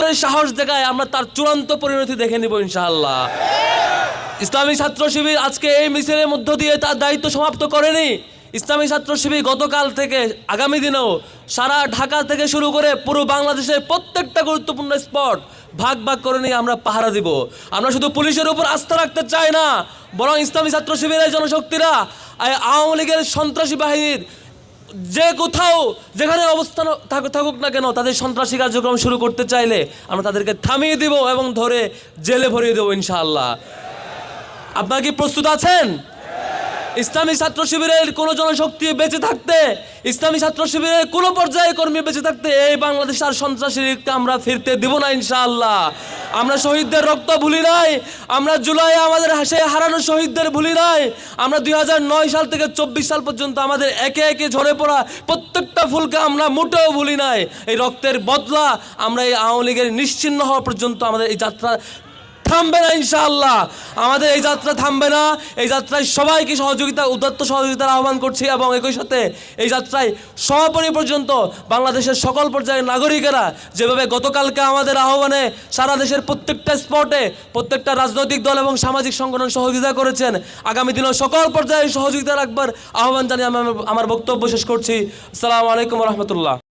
সাহস দেখায় আমরা তার চূড়ান্ত পরিণতি দেখে নিব ইনশাআল্লাহ। ইসলামী ছাত্র শিবির আজকে এই মিছিলের মধ্য দিয়ে তার দায়িত্ব সমাপ্ত করেনি। ইসলামী ছাত্র শিবির গতকাল থেকে, আগামী দিনেও সারা ঢাকা থেকে শুরু করে পুরো বাংলাদেশের প্রত্যেকটা গুরুত্বপূর্ণ স্পট ভাগ ভাগ করে নিয়ে আমরা পাহারা দিব। আমরা শুধু পুলিশের উপর আস্থা রাখতে চাই না, বরং ইসলামী ছাত্র শিবিরের জনশক্তিরা আওয়ামী লীগের সন্ত্রাসী বাহিনীর যে কোথাও যেখানে অবস্থান থাকুক না কেন, তাদের সন্ত্রাসী কার্যক্রম শুরু করতে চাইলে আমরা তাদেরকে থামিয়ে দিব এবং ধরে জেলে ভরিয়ে দেবো, ইনশাআল্লাহ। আপনারা কি প্রস্তুত আছেন? ইসলামী ছাত্র শিবিরের কোনো জনশক্তি বেঁচে থাকতে, ইসলামী ছাত্র শিবিরের কোনো পর্যায়ে কর্মী বেঁচে থাকতে এই বাংলাদেশ আর সন্ত্রাসীকে আমরা ফিরতে দিব না, ইনশাআল্লাহ। আমরা শহীদদের রক্ত ভুলি নাই। আমরা জুলাই আমাদের হাসে হারানো শহীদদের ভুলি নাই। আমরা দুই হাজার নয় সাল থেকে চব্বিশ সাল পর্যন্ত আমাদের একে একে ঝরে পড়া প্রত্যেকটা ফুলকে আমরা মোটেও ভুলি নাই। এই রক্তের বদলা আমরা এই আওয়ামী লীগের নিশ্চিন্ন হওয়া পর্যন্ত আমাদের এই যাত্রা থামবে না ইনশাআল্লাহ। আমাদের এই যাত্রা থামবে না। এই যাত্রায় সবাইকে সহযোগিতা, উদাত্ত সহযোগিতার আহ্বান করছি এবং একই সাথে এই যাত্রায় সমাপনী পর্যন্ত বাংলাদেশের সকল পর্যায়ের নাগরিকেরা যেভাবে গতকালকে আমাদের আহ্বানে সারা দেশের প্রত্যেকটা স্পটে প্রত্যেকটা রাজনৈতিক দল এবং সামাজিক সংগঠন সহযোগিতা করেছেন, আগামী দিনেও সকল পর্যায়ে সহযোগিতা রাখবার আহ্বান জানিয়ে আমি আমার- বক্তব্য শেষ করছি। আসসালামু আলাইকুম রহমতুল্লাহ।